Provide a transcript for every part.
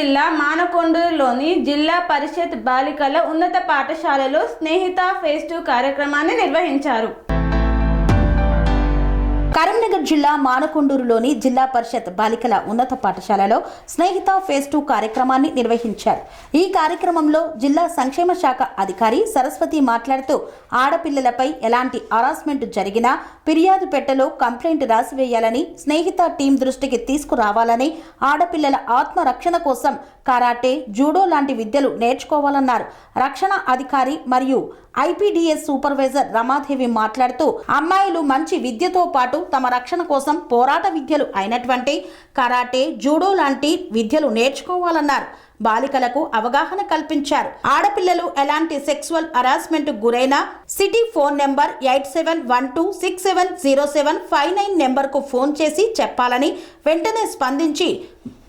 జిల్లా మానకొండూరులోని జిల్లా పరిషత్ బాలికల ఉన్నత పాఠశాలలో స్నేహిత ఫేస్ టూ కార్యక్రమాన్ని నిర్వహించారు. కరీంనగర్ జిల్లా మానకొండూరులోని జిల్లా పరిషత్ బాలికల ఉన్నత పాఠశాలలో స్నేహిత ఫేస్ టూ కార్యక్రమాన్ని నిర్వహించారు. ఈ కార్యక్రమంలో జిల్లా సంక్షేమ శాఖ అధికారి సరస్వతి మాట్లాడుతూ ఆడపిల్లలపై ఎలాంటి హరాస్మెంట్ జరిగినా ఫిర్యాదు పెట్టెలో కంప్లైంట్ రాసివేయాలని స్నేహిత టీం దృష్టికి తీసుకురావాలని ఆడపిల్లల ఆత్మరక్షణ కోసం కరాటే జూడో లాంటి విద్యలు నేర్చుకోవాలన్నారు. రక్షణ అధికారి మరియు ఐపీడీఎస్ సూపర్వైజర్ రమాదేవి మాట్లాడుతూ అమ్మాయిలు మంచి విద్యతో పాటు తమ రక్షణ కోసం పోరాట విద్యలు అయినటువంటి కరాటే జూడో లాంటి విద్యలు నేర్చుకోవాలన్నారు. బాలికలకు అవగాహన కల్పించారు. ఆడపిల్లలు ఎలాంటి sexual harassment గురైనా city phone number eight seven one two six seven zero seven five nine నెంబర్కు ఫోన్ చేసి చెప్పాలని వెంటనే స్పందించి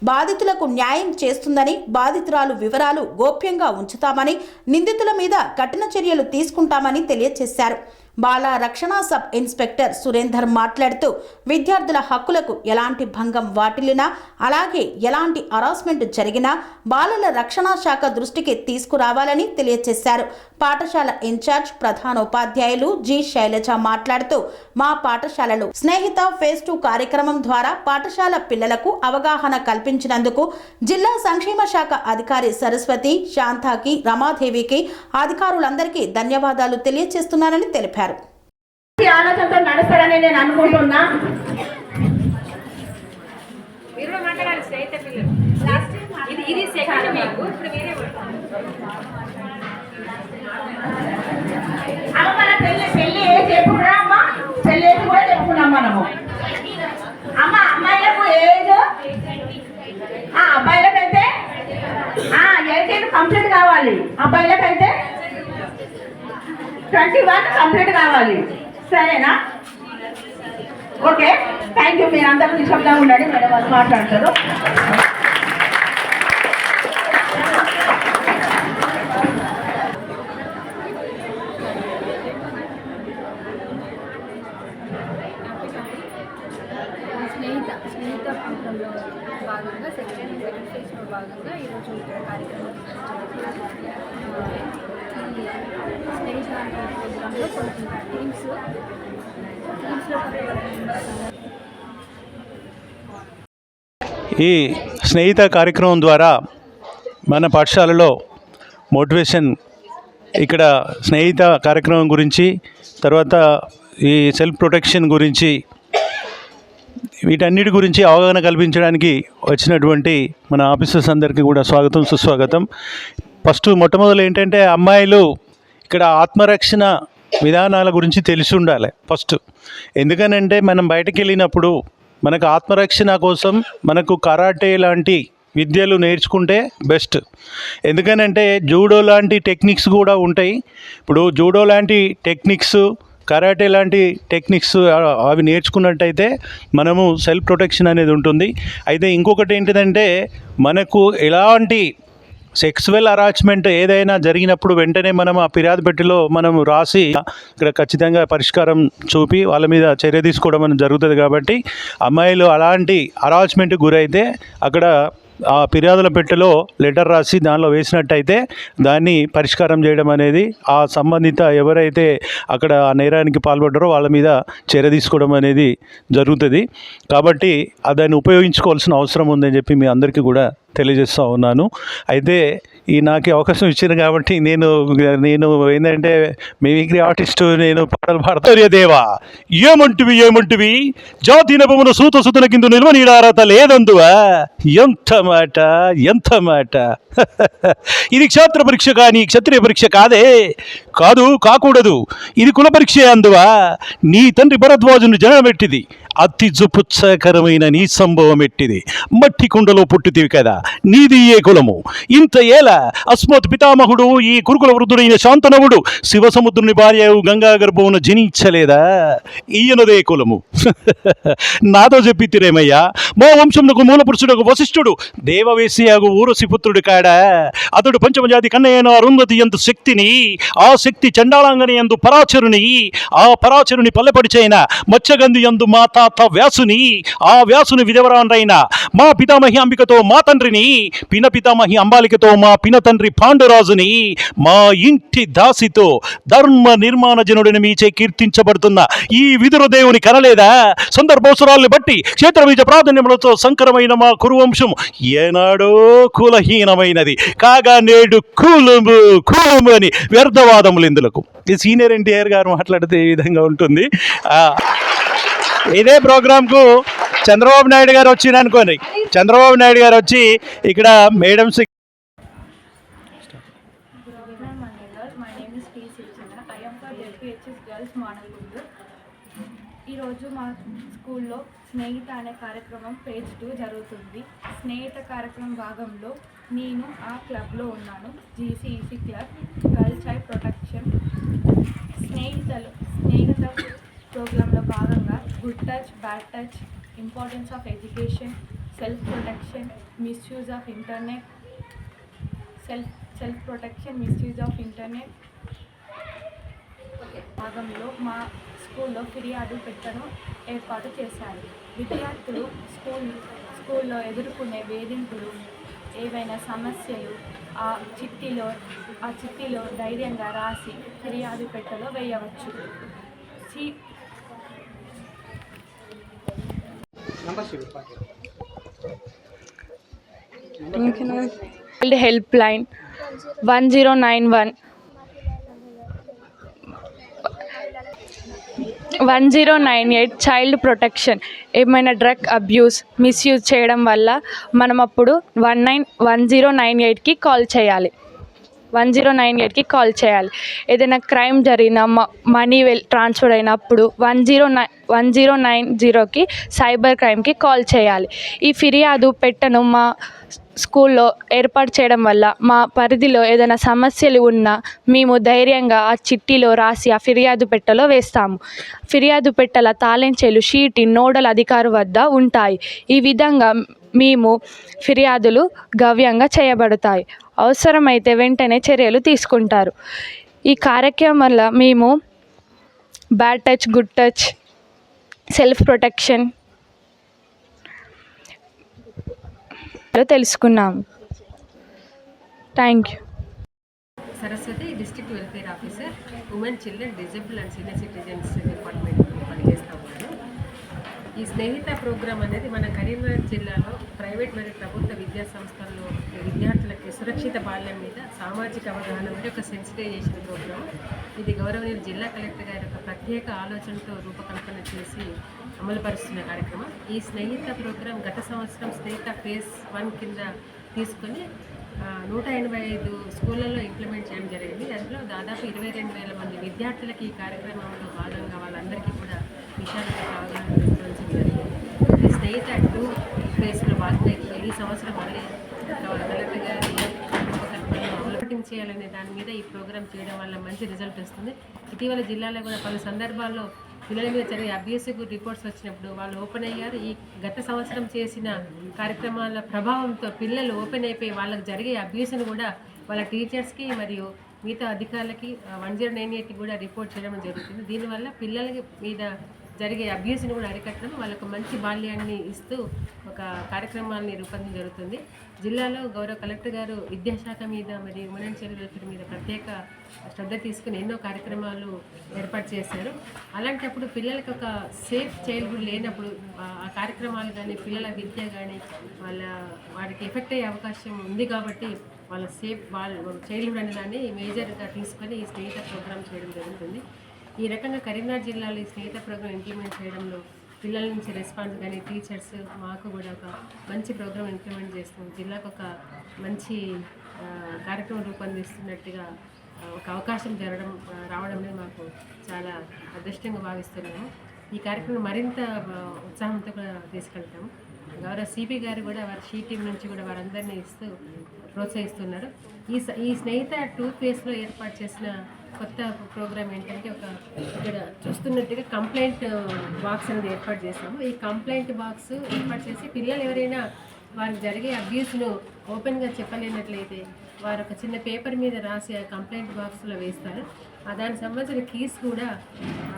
బాధితులకు న్యాయం చేస్తుందని బాధితురాలు వివరాలు గోప్యంగా ఉంచుతామని నిందితుల మీద కఠిన చర్యలు తీసుకుంటామని తెలియజేశారు బాల రక్షణ సబ్ ఇన్స్పెక్టర్ సురేందర్ మాట్లాడుతూ విద్యార్థుల హక్కులకు ఎలాంటి భంగం వాటిల్లినా అలాగే ఎలాంటి హరాస్మెంట్ జరిగినా బాలల రక్షణ శాఖ దృష్టికి తీసుకురావాలని తెలియజేశారు పాఠశాల ఇన్ఛార్జ్ ప్రధానోపాధ్యాయులు జి శైలజ మాట్లాడుతూ మా పాఠశాలలో స్నేహిత ఫేస్ టూ కార్యక్రమం ద్వారా పాఠశాల పిల్లలకు అవగాహన కల్పించినందుకు జిల్లా సంక్షేమ శాఖ అధికారి సరస్వతి శాంతాకి రమాదేవికి అధికారులందరికీ ధన్యవాదాలు తెలియజేస్తున్నానని తెలిపారు. ఆలోచనతో నడుస్తారని నేను అనుకుంటున్నా. మన పెళ్ళి పెళ్ళి ఏజ్ ఎప్పుడురా అమ్మ ఏజ్ కూడా చెప్పుకున్నాం మనము. అమ్మ అమ్మాయిలకు ఏజ్? ఆ, అబ్బాయిలకైతే? ఎయిటీన్ కంప్లీట్ కావాలి. అబ్బాయిలకైతే? ట్వంటీ వన్ కంప్లీట్ కావాలి. సరేనా? ఓకే థ్యాంక్ యూ మీరు అందరూ నిశ్శబ్దంగా ఉండండి మేడం వాళ్ళు మాట్లాడతారు. స్నేహిత స్నేహిత ప్రోగ్రాంలో భాగంగా సెకండ్ సెకండ్ ఫేజ్లో భాగంగా ఈరోజు ఇక్కడ కార్యక్రమం ఈ స్నేహిత ప్రోగ్రాంలో కొన్ని టీమ్స్ ఈ స్నేహిత కార్యక్రమం ద్వారా మన పాఠశాలలో మోటివేషన్ ఇక్కడ స్నేహిత కార్యక్రమం గురించి తర్వాత ఈ సెల్ఫ్ ప్రొటెక్షన్ గురించి వీటన్నిటి గురించి అవగాహన కల్పించడానికి వచ్చినటువంటి మన ఆఫీసర్స్ అందరికీ కూడా స్వాగతం సుస్వాగతం. ఫస్ట్ మొట్టమొదలు ఏంటంటే అమ్మాయిలు ఇక్కడ ఆత్మరక్షణ విధానాల గురించి తెలిసి ఉండాలి ఫస్ట్. ఎందుకనంటే మనం బయటకు వెళ్ళినప్పుడు మనకు ఆత్మరక్షణ కోసం మనకు కరాటే లాంటి విద్యలు నేర్చుకుంటే బెస్ట్. ఎందుకనంటే జూడో లాంటి టెక్నిక్స్ కూడా ఉంటాయి. ఇప్పుడు జూడో లాంటి టెక్నిక్స్ కరాటే లాంటి టెక్నిక్స్ అవి నేర్చుకున్నట్టయితే మనము సెల్ఫ్ ప్రొటెక్షన్ అనేది ఉంటుంది. అయితే ఇంకొకటి ఏంటిదంటే మనకు ఎలాంటి సెక్సువల్ అరాచ్మెంట్ ఏదైనా జరిగినప్పుడు వెంటనే మనం ఆ ఫిర్యాదు పెట్టిలో మనం రాసి ఇక్కడ ఖచ్చితంగా పరిష్కారం చూపి వాళ్ళ మీద చర్య తీసుకోవడం అనేది జరుగుతుంది కాబట్టి అమ్మాయిలు అలాంటి అరాచ్మెంట్ గురైతే అక్కడ ఆ ఫిర్యాదుల పెట్టెలో లెటర్ రాసి దానిలో వేసినట్టయితే దాన్ని పరిష్కారం చేయడం అనేది ఆ సంబంధిత ఎవరైతే అక్కడ ఆ నేరానికి పాల్పడ్డారో వాళ్ళ మీద చర్య తీసుకోవడం అనేది జరుగుతుంది. కాబట్టి దాన్ని ఉపయోగించుకోవాల్సిన అవసరం ఉందని చెప్పి మీ అందరికీ కూడా తెలియజేస్తూ ఉన్నాను. అయితే ఈ నాకు అవకాశం ఇచ్చింది కాబట్టి నేను నేను ఏంటంటే మిమిక్రీ ఆర్టిస్టు నేను పాటలు పాడతారు దేవా ఏమంటివి ఏమంటివి? జాతి నభమున సూత సుతుల కింద నిల్వ నీడారత లేదందువా? ఎంత మాట ఎంత మాట. ఇది క్షేత్ర పరీక్ష కానీ క్షత్రియ పరీక్ష కాదే. కాదు కాకూడదు. ఇది కుల పరీక్ష అందువా? నీ తండ్రి భరద్వాజుని జనమెట్టిది అతి జుపుత్సకరమైన నీ సంభవం ఎట్టిది? మట్టి కుండలో పుట్టితివి కదా నీది ఏ కులము? ఇంత ఏల అస్మత్ పితామహుడు ఈ కురుకుల వృద్ధుడైన శాంతనవుడు శివసముద్రుని భార్య గంగా గర్భమును జనించలేదా? ఈయనదే కులము. నాతో చెప్పితిరేమయ్యా మో వంశమునకు మూలపురుషుడకు వశిష్ఠుడు దేవవేశియాగు ఊరసిపుత్రుడు కాడా? అతడు పంచమజాతి కన్నయ్యన అరుంధతి ఎందు శక్తిని ఆ శక్తి చండాలాంగని ఎందు పరాచరుని ఆ పరాచరుని పల్లెపడిచైన మత్స్యగంధి ఎందు మా తాత వ్యాసుని ఆ వ్యాసుని విధవరాన్రైన మా పితామహి అంబికతో మా తండ్రిని పిన పితామహి అంబాలికతో మా పిన తండ్రి పాండురాజుని మా ఇంటి దాసితో ధర్మ నిర్మాణ జనుడిని మీచే కీర్తించబడుతున్న ఈ విదుర దేవుని కనలేదా? సందర్భోత్సరాల్ని బట్టి క్షేత్రబీజ ప్రాధాన్యములతో సంకరమైన మా కురువంశం ఏనాడో కులహీనమైనది. కాగా నేడు కులము కులము అని వ్యర్థవాదములు ఇందులకు. ఈ సీనియర్ ఎన్టీఆర్ గారు మాట్లాడితే ఈ విధంగా ఉంటుంది. ఆ, ఇదే ప్రోగ్రాంకు చంద్రబాబు నాయుడు గారు వచ్చింది అనుకోండి. చంద్రబాబు నాయుడు గారు వచ్చి ఇక్కడ మేడమ్స్ ఈరోజు మా స్కూల్లో స్నేహిత అనే కార్యక్రమం పేజ్ టూ జరుగుతుంది. స్నేహిత కార్యక్రమం భాగంలో నేను ఆ క్లబ్లో ఉన్నాను. GCEC club girls child protection. స్నేహితలు Snehitha ప్రోగ్రాంలో భాగంగా good touch bad touch importance of education self protection misuse of internet self self protection misuse of internet భాగంలో మా స్కూల్లో ఫిర్యాదు పెట్టను ఏర్పాటు చేశారు. విద్యార్థులు స్కూల్ స్కూల్లో ఎదుర్కొనే వేధింపులు ఏవైనా సమస్యలు ఆ చిట్టిలో ఆ చిట్టిలో ధైర్యంగా రాసి ఫిర్యాదు పెట్టెలో వేయవచ్చు. C child helpline one zero nine one one zero nine eight child protection ఏమైనా డ్రగ్ అబ్యూస్ మిస్యూజ్ చేయడం వల్ల మనం అప్పుడు one nine one zero nine ఎయిట్కి కాల్ చేయాలి. వన్ జీరో నైన్ ఎయిట్కి కాల్ చేయాలి. ఏదైనా క్రైమ్ జరిగిన మనీ వెల్ ట్రాన్స్ఫర్ అయినప్పుడు one zero nine one zero nine జీరోకి సైబర్ క్రైమ్కి కాల్ చేయాలి. ఈ ఫిర్యాదు పెట్టను మా స్కూల్లో ఏర్పాటు చేయడం వల్ల మా పరిధిలో ఏదైనా సమస్యలు ఉన్నా మేము ధైర్యంగా ఆ చిట్టిలో రాసి ఆ ఫిర్యాదు పెట్టెలో వేస్తాము. ఫిర్యాదు పెట్టెల తాళించేలు షీటి నోడల్ అధికారి వద్ద ఉంటాయి. ఈ విధంగా మేము ఫిర్యాదులు గవ్యంగా చేయబడతాయి. అవసరమైతే వెంటనే చర్యలు తీసుకుంటారు. ఈ కార్యక్రమం వల్ల మేము bad touch good touch self protection తెలుసుకున్నాము. Thank you Saraswathi district welfare officer women children disabled and senior citizens department Snehitha program అనేది మన కరీంనగర్ జిల్లాలో ప్రైవేట్ మరియు ప్రభుత్వ విద్యా సంస్థల్లో విద్యార్థులకి సురక్షిత బాల్యం మీద సామాజిక అవగాహన మీద ఒక సెన్సిటైజేషన్ ప్రోగ్రామ్ ఇది గౌరవనీయులు జిల్లా కలెక్టర్ గారి యొక్క ప్రత్యేక ఆలోచనతో రూపకల్పన చేసి అమలుపరుస్తున్న కార్యక్రమం. ఈ స్నేహిత ప్రోగ్రాం గత సంవత్సరం స్నేహిత ఫేజ్ వన్ కింద తీసుకొని నూట ఎనభై ఐదు స్కూళ్ళల్లో ఇంప్లిమెంట్ చేయడం జరిగింది. అందులో దాదాపు ఇరవై రెండు వేల మంది విద్యార్థులకి ఈ కార్యక్రమంలో భాగంగా వాళ్ళందరికీ కూడా విషయాలు అవగాహన స్టేట్ స్నేహిత టూ ఫేస్లో ఈ సంవత్సరం మళ్ళీ కలెక్టర్ గారి చేయాలనే దాని మీద ఈ ప్రోగ్రామ్ చేయడం వల్ల మంచి రిజల్ట్ వస్తుంది. ఇటీవల జిల్లాలో కూడా పలు సందర్భాల్లో పిల్లల మీద జరిగే అభ్యసకు రిపోర్ట్స్ వచ్చినప్పుడు వాళ్ళు ఓపెన్ అయ్యారు. ఈ గత సంవత్సరం చేసిన కార్యక్రమాల ప్రభావంతో పిల్లలు ఓపెన్ అయిపోయి వాళ్ళకి జరిగే అభ్యూస్ని కూడా వాళ్ళ టీచర్స్కి మరియు మిగతా అధికారులకి వన్ జీరో నైన్ ఎయిట్కి కూడా రిపోర్ట్ చేయడం జరుగుతుంది. దీనివల్ల పిల్లల మీద జరిగే అభ్యూస్ని కూడా అరికట్టడం వాళ్ళకు మంచి బాల్యాన్ని ఇస్తూ ఒక కార్యక్రమాన్ని రూపొందించడం జరుగుతుంది. జిల్లాలో గౌరవ కలెక్టర్ గారు విద్యాశాఖ మీద మరియు ఉమెన్ చైల్డ్ వెల్ఫేర్ మీద ప్రత్యేక శ్రద్ధ తీసుకుని ఎన్నో కార్యక్రమాలు ఏర్పాటు చేశారు. అలాంటప్పుడు పిల్లలకి ఒక సేఫ్ చైల్డ్హుడ్ లేనప్పుడు ఆ- ఆ కార్యక్రమాలు కానీ పిల్లల విద్య కానీ వాళ్ళ వాడికి ఎఫెక్ట్ అయ్యే అవకాశం ఉంది కాబట్టి వాళ్ళ సేఫ్ వాళ్ళ చైల్డ్హుడ్ అనే దాన్ని మేజర్గా తీసుకొని ఈ స్నేహిత ప్రోగ్రామ్ చేయడం జరుగుతుంది. ఈ రకంగా కరీంనగర్ జిల్లాలో ఈ స్నేహిత ప్రోగ్రామ్ ఇంప్లిమెంట్ చేయడంలో పిల్లల నుంచి రెస్పాన్స్ కానీ టీచర్స్ మాకు కూడా ఒక మంచి ప్రోగ్రామ్ ఇంప్లిమెంట్ చేస్తాం జిల్లాకు ఒక మంచి కార్యక్రమం రూపొందిస్తున్నట్టుగా ఒక అవకాశం జరగడం రావడమే రావడం మాకు చాలా అదృష్టంగా భావిస్తున్నాము. ఈ కార్యక్రమం మరింత ఉత్సాహంతో కూడా తీసుకెళ్తాము గౌరవ సిపి గారు కూడా వారి షీ టీం నుంచి కూడా వారందరినీ ఇస్తూ ప్రోత్సహిస్తున్నారు. ఈ ఈ స్నేహిత టూత్ ఫేస్లో ఏర్పాటు చేసిన కొత్త ప్రోగ్రామ్ ఏంటంటే ఒక ఇక్కడ చూస్తున్నట్టుగా కంప్లైంట్ బాక్స్ అనేది ఏర్పాటు చేసాము ఈ కంప్లైంట్ బాక్స్ ఏర్పాటు చేసి పిల్లలు ఎవరైనా వారు జరిగే అబ్యూస్ను ఓపెన్గా చెప్పలేనట్లయితే వారు ఒక చిన్న పేపర్ మీద రాసి ఆ కంప్లైంట్ బాక్స్లో వేస్తారు. ఆ దానికి సంబంధించిన కీస్ కూడా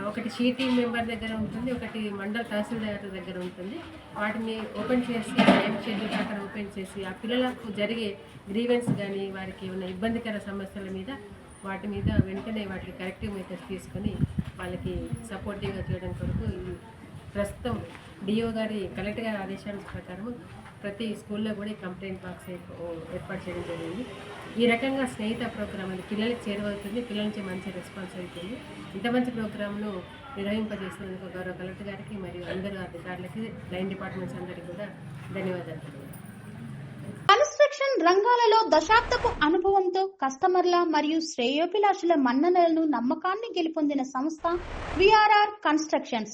ఒకటి షీటీ మెంబర్ దగ్గర ఉంటుంది ఒకటి మండల తహసీల్దార్ దగ్గర ఉంటుంది. వాటిని ఓపెన్ చేసి టైం షెడ్యూల్ ప్రకారం ఓపెన్ చేసి ఆ పిల్లలకు జరిగే గ్రీవెన్స్ కానీ వారికి ఉన్న ఇబ్బందికర సమస్యల మీద వాటి మీద వెంటనే వాటికి కరెక్టివ్ మెథడ్స్ తీసుకొని వాళ్ళకి సపోర్టివ్గా చేయడం కొరకు ప్రస్తుతం డిఓ గారి కలెక్టర్ గారి ఆదేశాల ప్రకారం ప్రతి స్కూల్లో కూడా కంప్లైంట్ బాక్స్ ఏర్పాటు చేయడం జరిగింది. ఈ రకంగా స్నేహిత ప్రోగ్రామ్ అనేది పిల్లలకి చేరువవుతుంది పిల్లల నుంచి మంచి రెస్పాన్స్ అవుతుంది. ఇంత మంచి ప్రోగ్రామ్ను నిర్వహింపజేసినందుకు గౌరవ కలెక్టర్ గారికి మరియు అందరూ అధికారులకి లైన్ డిపార్ట్మెంట్స్ అందరికీ కూడా ధన్యవాదాలు కన్స్ట్రక్షన్ రంగాలలో దశాబ్దపు అనుభవంతో కస్టమర్ల మరియు శ్రేయోభిలాషుల మన్ననలను నమ్మకాన్ని గెలుపొందిన సంస్థ VRR constructions.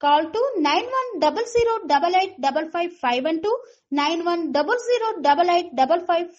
Call to 9100 double eight double five five and to five